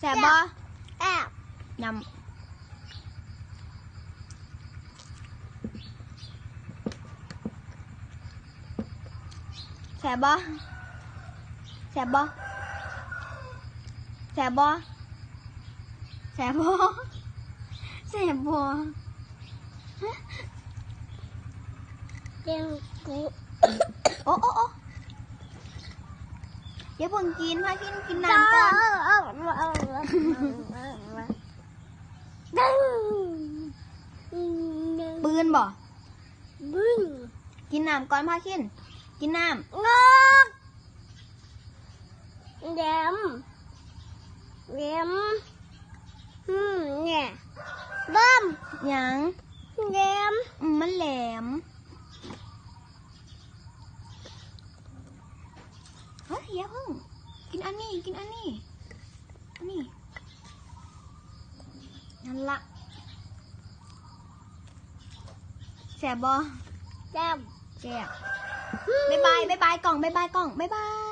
แสบบ่แอบยำแสบบ่แสบบ่แสบบ่แสบบ่แสบบ่เจียงกูโอ้โอ้โอ้อย่าเพิ่งกินพากินกินน้ำก่อนดึงปืนบ่บึ้งกินน้ำก่อนพากินกินน้งอกแหลมแหลมอืมเนี่ยเบิ้มำหยังแหลมอืมมันแหลม เฮ้ย อย่าเพิ่ง กินอันนี้ กินอันนี้อันนี้นั่นละแสบบ่แซ่บแสบบ๊ายบายบ๊ายบายกล่องบ๊ายบายกล่องบ๊ายบาย